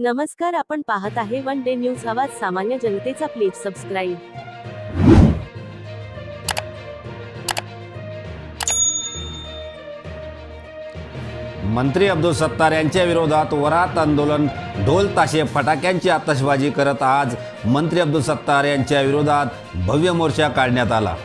नमस्कार आपण पाहत आहे वन डे न्यूज आवाज सामान्य जनतेचा प्लीज सबस्क्राईब. मंत्री अब्दुल सत्तार यांच्या विरोधात वरात आंदोलन ढोल ताशे फटाक्यांची आतषबाजी करत आज मंत्री अब्दुल सत्तार यांच्या विरोधात भव्य मोर्चा काढण्यात आला.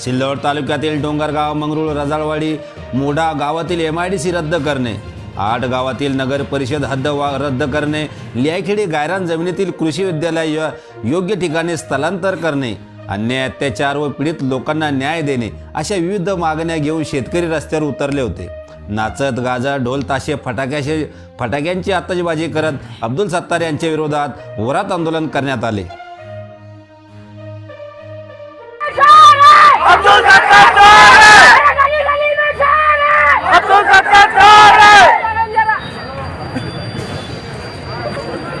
सिल्लोड तालुक्यातील डोंगरगाव मंगरुळ रजाळवाडी मोडा गावातील एम आय डी सी रद्द करणे. आठ गावातील नगर परिषद हद्द वा रद्द करणे लियाखेडी गायरान जमिनीतील कृषी विद्यालय यो- योग्य ठिकाणी स्थलांतर करणे अन्याय अत्याचार व पीडित लोकांना न्याय देणे अशा विविध मागण्या घेऊन शेतकरी रस्त्यावर उतरले होते. नाचत गाजा ढोल ताशे फटाक्याचे फटाक्यांची आतषबाजी करत अब्दुल सत्तार यांच्या विरोधात वरात आंदोलन करण्यात आले.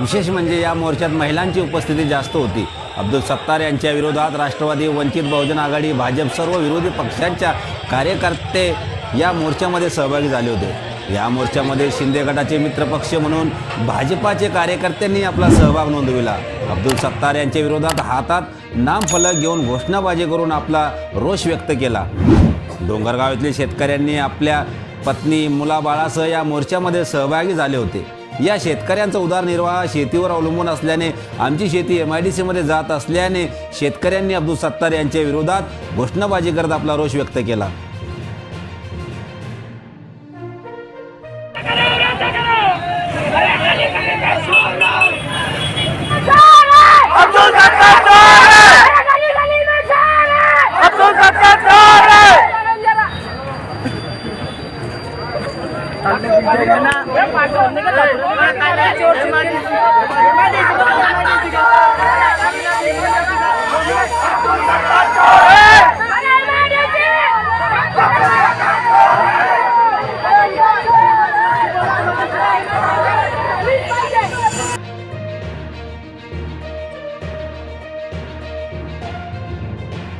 विशेष म्हणजे या मोर्चात महिलांची उपस्थिती जास्त होती. अब्दुल सत्तार यांच्या विरोधात राष्ट्रवादी वंचित बहुजन आघाडी भाजप सर्व विरोधी पक्षांच्या कार्यकर्ते या मोर्चामध्ये सहभागी झाले होते. या मोर्चामध्ये शिंदे गटाचे मित्रपक्ष म्हणून भाजपाचे कार्यकर्त्यांनी आपला सहभाग नोंदविला. अब्दुल सत्तार यांच्या विरोधात हातात नामफलक घेऊन घोषणाबाजी करून आपला रोष व्यक्त केला. डोंगरगाव येथील शेतकऱ्यांनी आपल्या पत्नी मुलाबाळासह या मोर्चामध्ये सहभागी झाले होते. या शेतकऱ्यांचा उदरनिर्वाह शेतीवर अवलंबून असल्याने आमची शेती एम आय डी सीमध्ये जात असल्याने शेतकऱ्यांनी अब्दुल सत्तार यांच्या विरोधात घोषणाबाजी करत आपला रोष व्यक्त केला. ஏன்னா